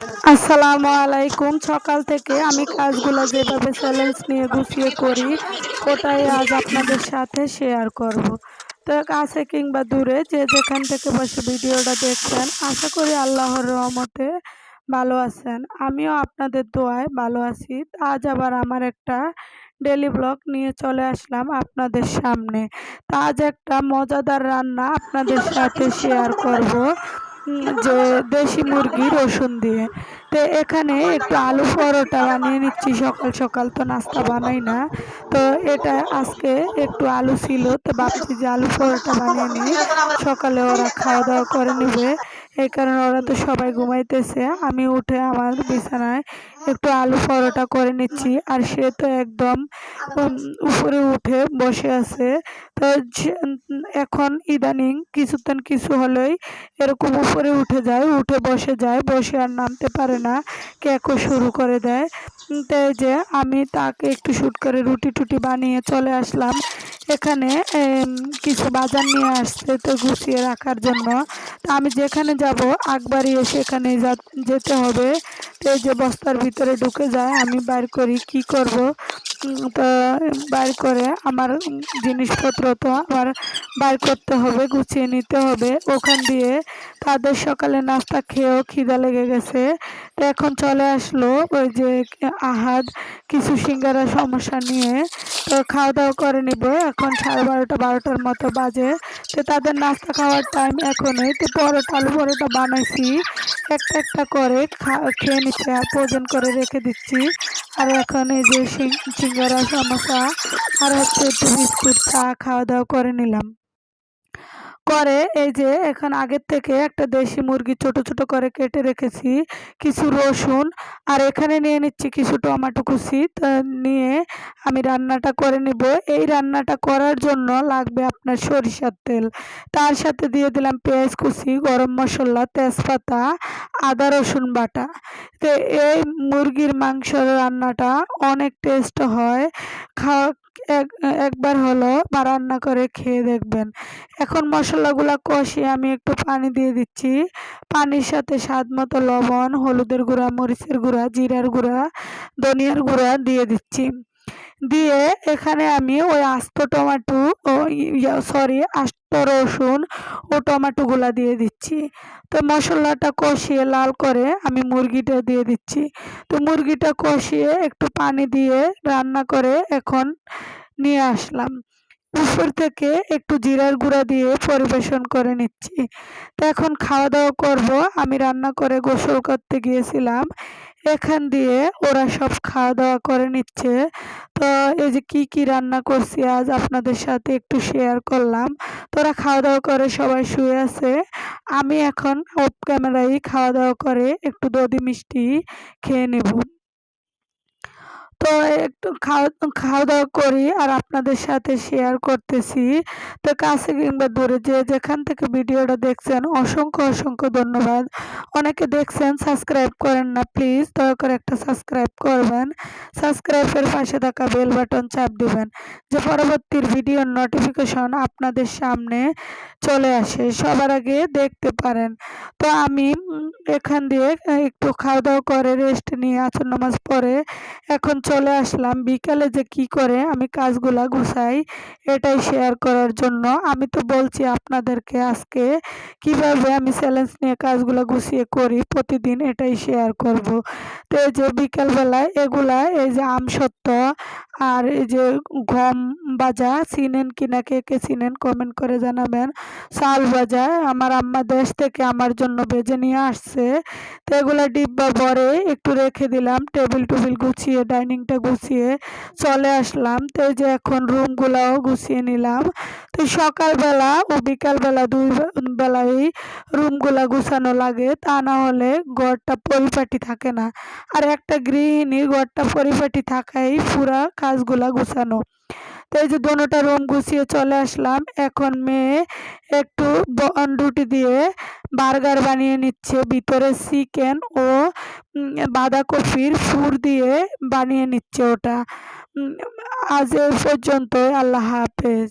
আসসালামু আলাইকুম সকাল থেকে আমি কাজগুলো যেভাবে চ্যালেঞ্জ নিয়ে গুছিয়ে করি, ওটাই আজ আপনাদের সাথে শেয়ার করব। তো কাছে কিংবা দূরে যে যেখান থেকে বসে ভিডিওটা দেখছেন, আশা করি আল্লাহর রহমতে ভালো আছেন। আমিও আপনাদের দোয়ায় ভালো আছি। আজ আবার আমার একটা ডেলি ব্লগ নিয়ে চলে আসলাম আপনাদের সামনে। তা আজ একটা মজাদার রান্না আপনাদের সাথে শেয়ার করব। যে দেশি মুরগি রসুন দিয়ে। তো এখানে একটু আলু পরোটা বানিয়ে নিচ্ছি, সকাল সকাল তো নাস্তা বানাই না। তো এটা আজকে একটু আলু ছিল, তো ভাবছি যে আলু পরোটা বানিয়ে নিই। সকালে ওরা খাওয়া দাওয়া করে নেবে। এই কারণে ওরা তো সবাই ঘুমাইতেছে। আমি উঠে আমার বিছানায় একটু আলু পরোটা করে নিচ্ছি। আর সে তো একদম উপরে উঠে বসে আছে। তো এখন ইদানিং কিছুতেন কিছু হলেই এরকম উপরে উঠে যায়, উঠে বসে যায়, বসে আর নামতে পারে না। কেকও শুরু করে দেয়। তাই যে, আমি তাকে একটু শ্যুট করে রুটি টুটি বানিয়ে চলে আসলাম। এখানে কিছু বাজার নিয়ে আসছে তো গুছিয়ে রাখার জন্য। তা আমি যেখানে যাব, আকবারই সেখানে যেতে হবে। এই যে বস্তার ভিতরে ঢুকে যায় আমি বার করি কি করব? তো বার করে আমার জিনিসপত্র তো আমার বার করতে হবে, গুছিয়ে নিতে হবে। ওখান দিয়ে তাদের সকালে নাস্তা খেয়েও খিদা লেগে গেছে। তো এখন চলে আসলো ওই যে আহাদ, কিছু সিঙ্গারা সমস্যা নিয়ে। তো খাওয়া দাওয়া করে নিব, এখন সাড়ে বারোটা, বারোটার মতো বাজে। তো তাদের নাস্তা খাওয়ার টাইম এখনই তো পরোটা, আলু পরোটা বানাইছি। একটা একটা করে খেয়ে নিচ্ছে আর ভোজন করে রেখে দিচ্ছি। আর এখন এই যে সিঙ্গারা সমস্যা। আর হচ্ছে একটু বিস্কুট চা খাওয়া দাওয়া করে নিলাম। করে, এই যে এখন আগের থেকে একটা দেশি মুরগি ছোট ছোট করে কেটে রেখেছি, কিছু রসুন, আর এখানে নিয়ে নিচ্ছি কিছু টমেটো কুচি। নিয়ে আমি রান্নাটা করে নেব। এই রান্নাটা করার জন্য লাগবে আপনার সরিষার তেল। তার সাথে দিয়ে দিলাম পেঁয়াজ কুচি, গরম মশলা, তেজপাতা, আদা, রসুন বাটা। তো এই মুরগির মাংসের রান্নাটা অনেক টেস্ট হয়। খাওয়া এক একবার হলো বা রান্না করে খেয়ে দেখবেন। এখন মশলাগুলো কষিয়ে আমি একটু পানি দিয়ে দিচ্ছি। পানির সাথে স্বাদ মতো লবণ, হলুদের গুঁড়া, মরিচের গুঁড়া, জিরার গুঁড়া, ধনিয়ার গুঁড়া দিয়ে দিচ্ছি। দিয়ে এখানে আমি ওই আস্ত টমেটো ও সরি আস্ত রসুন ও টমাটোগুলা দিয়ে দিচ্ছি। তো মশলাটা কষিয়ে লাল করে আমি মুরগিটা দিয়ে দিচ্ছি। তো মুরগিটা কষিয়ে একটু পানি দিয়ে রান্না করে এখন নিয়ে আসলাম। উপর থেকে একটু জিরার গুঁড়া দিয়ে পরিবেশন করে নিচ্ছি। তো এখন খাওয়া দাওয়া করব। আমি রান্না করে গোসল করতে গিয়েছিলাম। এখান দিয়ে ওরা সব খাওয়া দাওয়া করে নিচ্ছে। তো এই যে কি কি রান্না করছি আজ আপনাদের সাথে একটু শেয়ার করলাম। তোরা খাওয়া দাওয়া করে, সবাই শুয়ে আছে। আমি এখন অফ ক্যামেরায় খাওয়া দাওয়া করে একটু দধি মিষ্টি খেয়ে নেব। তো একটু খাওয়া খাওয়া দাওয়া করি আর আপনাদের সাথে শেয়ার করতেছি। তো কাছে কিংবা দূরে যে যেখান থেকে ভিডিওটা দেখছেন, অসংখ্য অসংখ্য ধন্যবাদ। অনেকে দেখছেন সাবস্ক্রাইব করেন না প্লিজ দয়া করে একটা সাবস্ক্রাইব করবেন। সাবস্ক্রাইবের পাশে থাকা বেল বাটন চাপ দিবেন, যে পরবর্তীর ভিডিওর নোটিফিকেশন আপনাদের সামনে চলে আসে, সবার আগে দেখতে পারেন। তো আমি এখান দিয়ে একটু খাওয়া দাওয়া করে রেস্ট নিয়ে আচর নামাজ পরে এখন চলে আসলাম। বিকালে যে কি করে আমি কাজগুলা গুছাই, এটাই শেয়ার করার জন্য। আমি তো বলছি আপনাদেরকে আজকে কীভাবে আমি চ্যালেঞ্জ নিয়ে কাজগুলো গুছিয়ে করি, প্রতিদিন এটাই শেয়ার করব। তো এই যে বিকালবেলায় এগুলা, এই যে আমসত্ত্ব আর এই যে গম বাজা চিনেন কিনা কে কে চিনেন কমেন্ট করে জানাবেন। চাল বাজা আমার আম্মা দেশ থেকে আমার জন্য বেজে নিয়ে আসছে। তো এগুলো ডিব্বা ভরে একটু রেখে দিলাম, টেবিল টুবিল গুছিয়ে ডাইনিংটা গুছিয়ে চলে আসলাম। তো যে এখন রুমগুলাও গুছিয়ে নিলাম। তো সকালবেলা ও বিকালবেলা দুই বেলায় রুমগুলা গুছানো লাগে। তা না হলে ঘরটা পরিপাটি থাকে না। আর একটা গৃহিণীর ঘরটা পরিপাটি থাকাই পুরা কাজগুলা গুছানো। তো এই যে দোনোটা রুম গুছিয়ে চলে আসলাম। এখন মেয়ে একটু রুটি দিয়ে বার্গার বানিয়ে নিচ্ছে। ভিতরে চিকেন ও বাঁধাকপির ফুর দিয়ে বানিয়ে নিচ্ছে ওটা। আজ এই পর্যন্তই আল্লাহ হাফেজ।